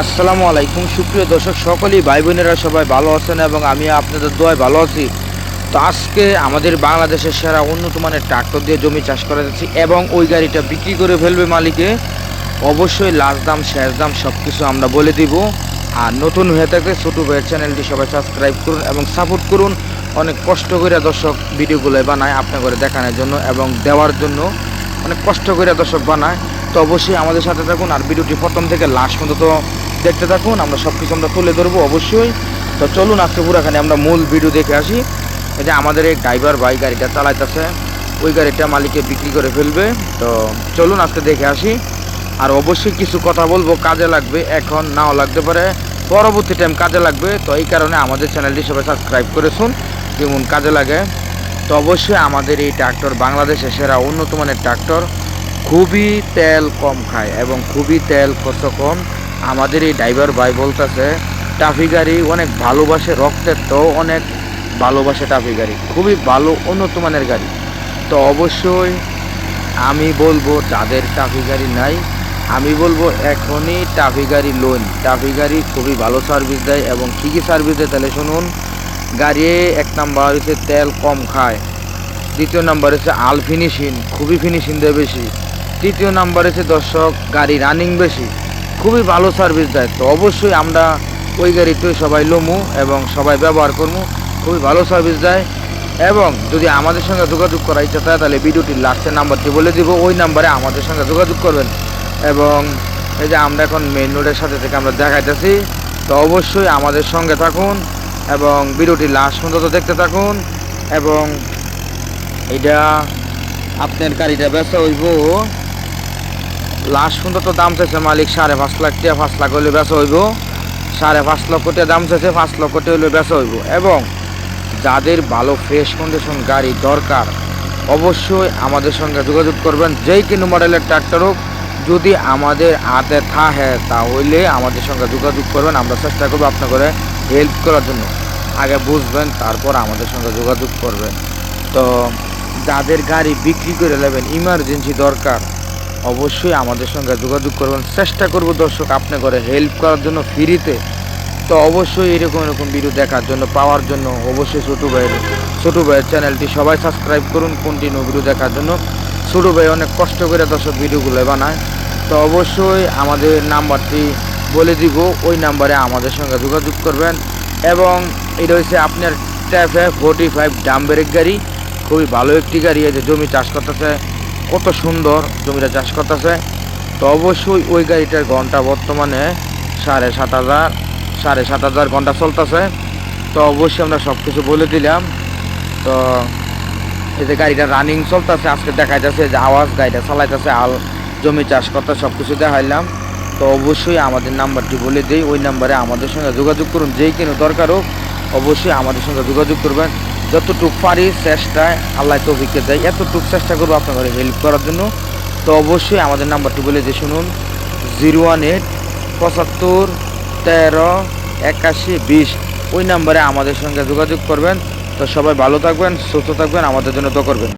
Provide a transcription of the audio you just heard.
আসসালামু আলাইকুম। সুপ্রিয় দর্শক, সকলেই ভাই বোনেরা সবাই ভালো আছেন এবং আমি আপনাদের দোয়ায় ভালো আছি। তো আজকে আমাদের বাংলাদেশের সেরা উন্নত মানের ট্রাক্টর দিয়ে জমি চাষ করা যাচ্ছে এবং ওই গাড়িটা বিক্রি করে ফেলবে মালিকে। অবশ্যই লাস্ট দাম, শেষ দাম সব কিছু আমরা বলে দিব। আর নতুন হয়ে থাকলে ছোটো ভাইয়ের চ্যানেলটি সবাই সাবস্ক্রাইব করুন এবং সাপোর্ট করুন। অনেক কষ্ট করে দর্শক ভিডিওগুলো বানায় আপনার করে দেখানোর জন্য এবং দেওয়ার জন্য। অনেক কষ্ট করে দর্শক বানায়। তো অবশ্যই আমাদের সাথে থাকুন আর ভিডিওটি প্রথম থেকে লাস্ট পর্যন্ত দেখতে থাকুন, আমরা সব কিছু আমরা তুলে ধরবো অবশ্যই। তো চলুন, আজকে পুরাখানে আমরা মূল ভিডিও দেখে আসি। এই যে আমাদের এই ড্রাইভার ভাই গাড়িটা চালাইতেছে, ওই গাড়িটা মালিকে বিক্রি করে ফেলবে। তো চলুন, আজকে দেখে আসি। আর অবশ্যই কিছু কথা বলব, কাজে লাগবে, এখন নাও লাগতে পারে। পরবর্তী টাইম কাজে লাগবে। তো এই কারণে আমাদের চ্যানেলটি সবাই সাবস্ক্রাইব করেছুন যেমন কাজে লাগে। তো অবশ্যই আমাদের এই ট্রাক্টর বাংলাদেশের সেরা উন্নত মানের ট্রাক্টর খুবই তেল কম খায় এবং খুবই তেল খরচ কম। আমাদের এই ড্রাইভার ভাই বলতেছে, ট্রাফিক গাড়ি অনেক ভালোবাসে, রক্তের তো অনেক ভালোবাসে ট্রাফিক গাড়ি। খুবই ভালো, উন্নত মানের গাড়ি। তো অবশ্যই আমি বলব, যাদের ট্রাফিক গাড়ি নাই, আমি বলব এখনই ট্রাফিক গাড়ি লোন। ট্রাফিক গাড়ি খুবই ভালো সার্ভিস দেয় এবং কী কী সার্ভিস দেয় তাহলে শুনুন। গাড়ি এক নাম্বার হচ্ছে তেল কম খায়। দ্বিতীয় নাম্বার হচ্ছে আল ফিনিশিং খুবই ফিনিশিং দেয় বেশি। তৃতীয় নাম্বার হচ্ছে দর্শক, গাড়ি রানিং বেশি। খুবই ভালো সার্ভিস দেয়। তো অবশ্যই আমরা ওই গাড়িটাই সবাই লমু এবং সবাই ব্যবহার করব খুবই ভালো সার্ভিস দেয়। এবং যদি আমাদের সঙ্গে যোগাযোগ করা ইচ্ছা থাকে, তাহলে ভিডিওটির লাস্টের নাম্বারটি বলে দিব। ওই নাম্বারে আমাদের সঙ্গে যোগাযোগ করবেন। এবং এই যে আমরা এখন মেইন রোডের সাথে থেকে আমরা দেখাইতেছি। তো অবশ্যই আমাদের সঙ্গে থাকুন এবং ভিডিওটি লাস্ট পর্যন্ত দেখতে থাকুন। এবং এটা আপনার গাড়িটা বেচা হইব। লাস্ট পর্যন্ত দাম চাইছে মালিক, সাড়ে পাঁচ লাখ টাকা, পাঁচ লাখ হইলে বেচা হইব। সাড়ে পাঁচ লক্ষ টাকা দাম চাইছে, পাঁচ লক্ষ টাকা হইলে বেচা হইব। এবং যাদের ভালো ফ্রেশ কন্ডিশন গাড়ি দরকার, অবশ্যই আমাদের সঙ্গে যোগাযোগ করবেন, যেই কোনো মডেলের ট্রাক্টর হোক। যদি আমাদের হাতে থাকে তাহলে আমাদের সঙ্গে যোগাযোগ করবেন, আমরা চেষ্টা করব আপনাকে হেল্প করার জন্য। আগে বুঝবেন, তারপর আমাদের সঙ্গে যোগাযোগ করবেন। তো যাদের গাড়ি বিক্রি করে নেবেন ইমার্জেন্সি দরকার অবশ্যই আমাদের সঙ্গে যোগাযোগ করবেন। চেষ্টা করব দর্শক আপনি করে হেল্প করার জন্য ফ্রিতে তো অবশ্যই এরকম এরকম ভিডিও দেখার জন্য, পাওয়ার জন্য অবশ্যই ছোটো ভাইয়ের ছোটো ভাইয়ের চ্যানেলটি সবাই সাবস্ক্রাইব করুন কন্টিনিউ ভিডিও দেখার জন্য। ছোটো ভাই অনেক কষ্ট করে দর্শক ভিডিওগুলো বানায়। তো অবশ্যই আমাদের নাম্বারটি বলে দিব, ওই নাম্বারে আমাদের সঙ্গে যোগাযোগ করবেন। এবং এটা হচ্ছে আপনার ট্যাফে ফোর্টি ফাইভ ডাম গাড়ি। খুবই ভালো একটি গাড়ি, এই যে জমি চাষ করতেছে। কত সুন্দর জমিটা চাষ করতেছে। তো অবশ্যই ওই গাড়িটার ঘণ্টা বর্তমানে সাড়ে সাত হাজার, সাড়ে সাত হাজার ঘণ্টা চলতেছে। তো অবশ্যই আমরা সব কিছু বলে দিলাম। তো এই যে গাড়িটা রানিং চলতেছে, আজকে দেখা যাচ্ছে যে আওয়াজ, গাড়িটা চালাইতেছে আল জমি চাষ করতে সব কিছু দেখাইলাম। তো অবশ্যই আমাদের নাম্বারটি বলে দিই, ওই নাম্বারে আমাদের সঙ্গে যোগাযোগ করুন যেই কেন দরকার হোক, অবশ্যই আমাদের সঙ্গে যোগাযোগ করবেন। যতটুকু পারি চেষ্টায় আল্লাহ তৌফিককে দেয়, এতটুকু চেষ্টা করব আপনাদের হেল্প করার জন্য। তো অবশ্যই আমাদের নাম্বারটি বলে যে শুনুন, জিরো ওয়ান এইট পঁচাত্তর তেরো একাশি বিশ। ওই নাম্বারে আমাদের সঙ্গে যোগাযোগ করবেন। তো সবাই ভালো থাকবেন, সুস্থ থাকবেন, আমাদের জন্য তো করবেন।